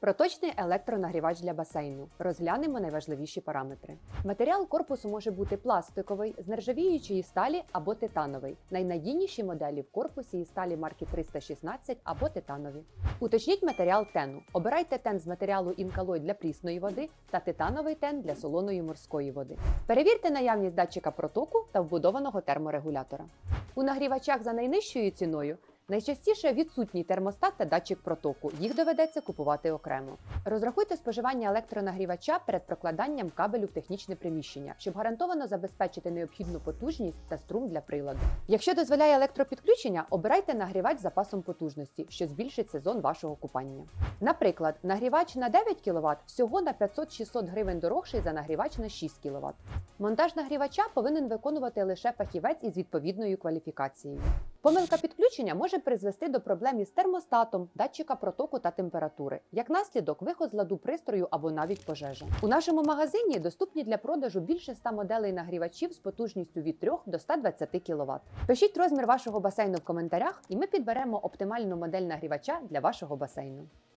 Проточний електронагрівач для басейну. Розглянемо найважливіші параметри. Матеріал корпусу може бути пластиковий, з нержавіючої сталі або титановий. Найнадійніші моделі в корпусі із сталі марки 316 або титанові. Уточніть матеріал тену. Обирайте тен з матеріалу інкалой для прісної води та титановий тен для солоної морської води. Перевірте наявність датчика протоку та вбудованого терморегулятора. У нагрівачах за найнижчою ціною найчастіше відсутній термостат та датчик протоку. Їх доведеться купувати окремо. Розрахуйте споживання електронагрівача перед прокладанням кабелю в технічне приміщення, щоб гарантовано забезпечити необхідну потужність та струм для приладу. Якщо дозволяє електропідключення, обирайте нагрівач з запасом потужності, що збільшить сезон вашого купання. Наприклад, нагрівач на 9 кВт всього на 500-600 гривень дорожчий за нагрівач на 6 кВт. Монтаж нагрівача повинен виконувати лише фахівець із відповідною кваліфікацією. Помилка підключення може призвести до проблем із термостатом, датчика протоку та температури, як наслідок виход з ладу пристрою або навіть пожежа. У нашому магазині доступні для продажу більше 100 моделей нагрівачів з потужністю від 3 до 120 кВт. Пишіть розмір вашого басейну в коментарях, і ми підберемо оптимальну модель нагрівача для вашого басейну.